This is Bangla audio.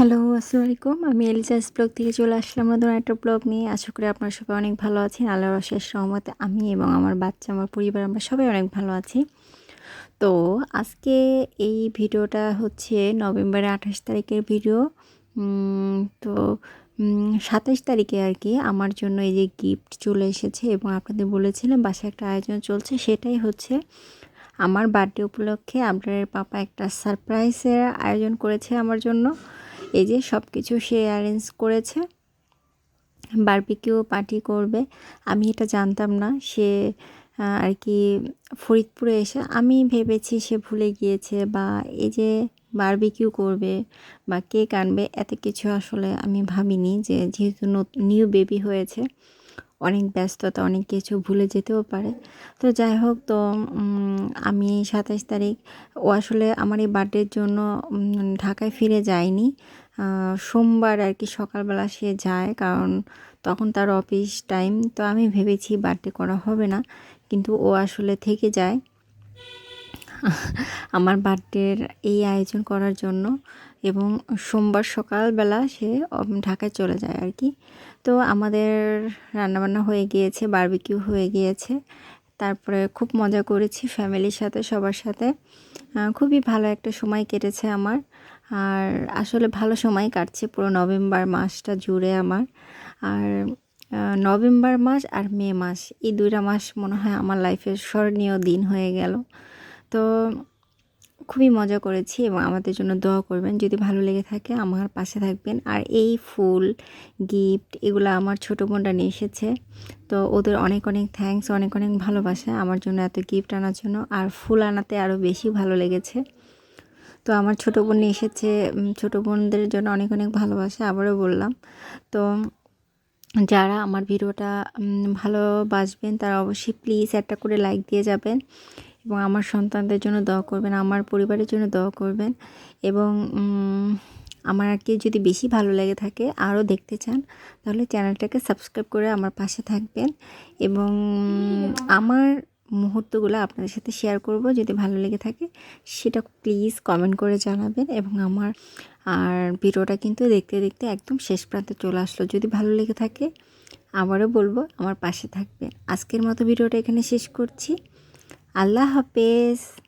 হ্যালো আসসালামু আলাইকুম আমি এলিজাস ব্লগ থেকে চলে আসলাম নতুন একটা ব্লগ নিয়ে। আশা করি আপনারা সবাই অনেক ভালো আছেন। আল্লাহর অশেষ রহমতে আমি এবং আমার বাচ্চা, আমার পরিবার, আমরা সবাই অনেক ভালো আছি। তো আজকে এই ভিডিওটা হচ্ছে নভেম্বরের আঠাশ তারিখের ভিডিও। তো সাতাশ তারিখে আর কি আমার জন্য এই যে গিফট চলে এসেছে এবং আপনাদের বলেছিলাম বাসায় একটা আয়োজন চলছে, সেটাই হচ্ছে আমার বার্থডে উপলক্ষে আপনার পাপা একটা সারপ্রাইজের আয়োজন করেছে আমার জন্য। এই যে সব কিছু সে অ্যারেঞ্জ করেছে। বারবিকিউ পার্টি করবে। আমি এটা জানতাম না। সে আর কি ফরিদপুরে এসে আমি ভেবেছি সে ভুলে গিয়েছে বা এই যে বারবিকিউ করবে বা কে আনবে, এত কিছু আসলে আমি ভাবিনি যে যেহেতু নিউ বেবি হয়েছে। অনেক ব্যস্ততা, অনেক কিছু ভুলে যেতেও পারে। তো যাই হোক, তো আমি সাতাশ তারিখ, ও আসলে আমার এই বার্থডের জন্য ঢাকায় ফিরে যায়নি। সোমবার আর কি সকালবেলা সে যায়, কারণ তখন তার অফিস টাইম। তো আমি ভেবেছি বার্থডে করা হবে না, কিন্তু ও আসলে থেকে যায়। আমার বার্থডের এই আয়োজন করার জন্য এবং সোমবার সকালবেলা সে ঢাকায় চলে যায় আর কি। তো আমাদের রান্নাবান্না হয়ে গিয়েছে বারবিকিউ হয়ে গিয়েছে। তারপরে খুব মজা করেছি ফ্যামিলির সাথে, সবার সাথে। খুবই ভালো একটা সময় কেটেছে আমার। আর আসলে ভালো সময় কাটছে পুরো নভেম্বর মাসটা জুড়ে আমার। আর নভেম্বর মাস আর মে মাস, এই দুইটা মাস মনে হয় আমার লাইফের স্মরণীয় দিন হয়ে গেল। তো খুবই মজা করেছি এবং আমাদের জন্য দোয়া করবেন, যদি ভালো লেগে থাকে আমার পাশে থাকবেন। আর এই ফুল, গিফট এগুলো আমার ছোটো বোনটা নিয়ে এসেছে। তো ওদের অনেক অনেক থ্যাঙ্কস, অনেক অনেক ভালোবাসা আমার জন্য এত গিফট আনার জন্য। আর ফুল আনাতে আরও বেশি ভালো লেগেছে। তো আমার ছোটো বোন এসেছে ছোটো বোনদের জন্য অনেক অনেক ভালোবাসা, আবারও বললাম। তো যারা আমার ভিডিওটা ভালোবাসবেন তারা অবশ্যই প্লিজ একটা করে লাইক দিয়ে যাবেন। এবং আমার সন্তানদের জন্য দোয়া করবেন, আমার পরিবারের জন্য দোয়া করবেন এবং আমার আর কি যদি বেশি ভালো লেগে থাকে, আরও দেখতে চান, তাহলে চ্যানেলটাকে সাবস্ক্রাইব করে আমার পাশে থাকবেন এবং আমার মুহূর্তগুলো আপনাদের সাথে শেয়ার করব যদি ভালো লেগে থাকে, সেটা প্লিজ কমেন্ট করে জানাবেন এবং আমার, আর ভিডিওটা কিন্তু দেখতে দেখতে একদম শেষ প্রান্তে চলে আসলো। যদি ভালো লেগে থাকে, আবারও বলব, আমার পাশে থাকবেন। আজকের মতো ভিডিওটা এখানে শেষ করছি। আল্লাহ হাফেজ।